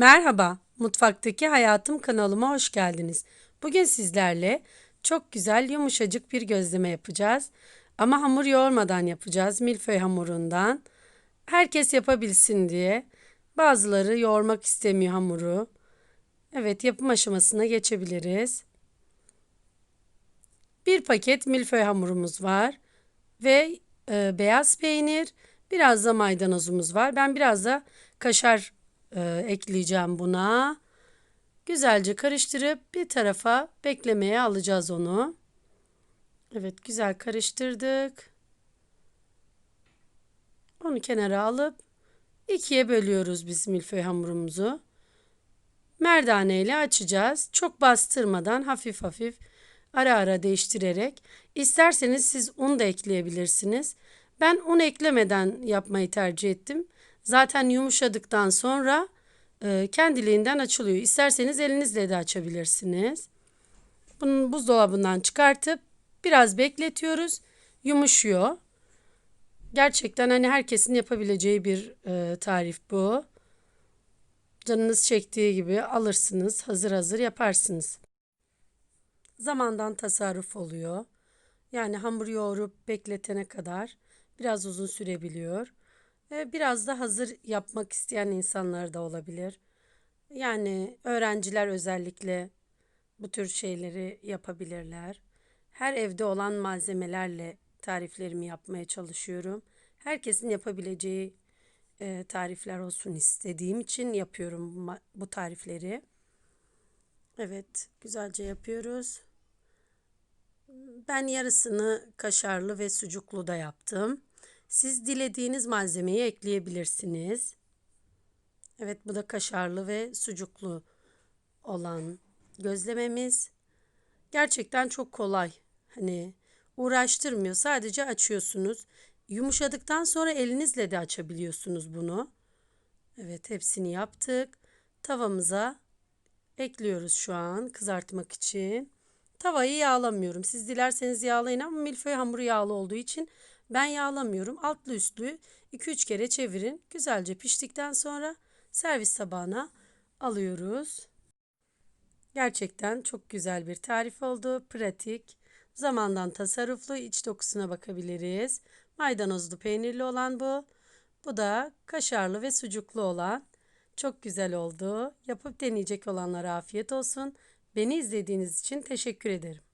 Merhaba, Mutfaktaki Hayatım kanalıma hoş geldiniz. Bugün sizlerle çok güzel yumuşacık bir gözleme yapacağız. Ama hamur yoğurmadan yapacağız, milföy hamurundan. Herkes yapabilsin diye. Bazıları yoğurmak istemiyor hamuru. Evet, yapım aşamasına geçebiliriz. Bir paket milföy hamurumuz var ve e, beyaz peynir, biraz da maydanozumuz var. Ben biraz da kaşar e, ekleyeceğim buna. Güzelce karıştırıp bir tarafa beklemeye alacağız onu. Evet güzel karıştırdık. Onu kenara alıp ikiye bölüyoruz biz milföy hamurumuzu. Merdane ile açacağız. Çok bastırmadan hafif hafif ara ara değiştirerek. İsterseniz siz un da ekleyebilirsiniz. Ben un eklemeden yapmayı tercih ettim. Zaten yumuşadıktan sonra e, kendiliğinden açılıyor. İsterseniz elinizle de açabilirsiniz. Bunu buzdolabından çıkartıp biraz bekletiyoruz. Yumuşuyor. Gerçekten hani herkesin yapabileceği bir e, tarif bu. Canınız çektiği gibi alırsınız, hazır hazır yaparsınız. Zamandan tasarruf oluyor. Yani hamur yoğurup bekletene kadar biraz uzun sürebiliyor. Biraz da hazır yapmak isteyen insanlar da olabilir. Yani öğrenciler özellikle bu tür şeyleri yapabilirler. Her evde olan malzemelerle tariflerimi yapmaya çalışıyorum. Herkesin yapabileceği e, tarifler olsun istediğim için yapıyorum bu tarifleri. Evet, güzelce yapıyoruz. Ben yarısını kaşarlı ve sucuklu da yaptım. Siz dilediğiniz malzemeyi ekleyebilirsiniz. Evet bu da kaşarlı ve sucuklu olan gözlememiz. Gerçekten çok kolay. Hani uğraştırmıyor. Sadece açıyorsunuz. Yumuşadıktan sonra elinizle de açabiliyorsunuz bunu. Evet hepsini yaptık. Tavamıza ekliyoruz şu an kızartmak için. Tavayı yağlamıyorum. Siz dilerseniz yağlayın ama milföy hamuru yağlı olduğu için ben yağlamıyorum. Altlı üstlü 2-3 kere çevirin. Güzelce piştikten sonra servis tabağına alıyoruz. Gerçekten çok güzel bir tarif oldu. Pratik, zamandan tasarruflu iç dokusuna bakabiliriz. Maydanozlu peynirli olan bu. Bu da kaşarlı ve sucuklu olan. Çok güzel oldu. Yapıp deneyecek olanlara afiyet olsun. Beni izlediğiniz için teşekkür ederim.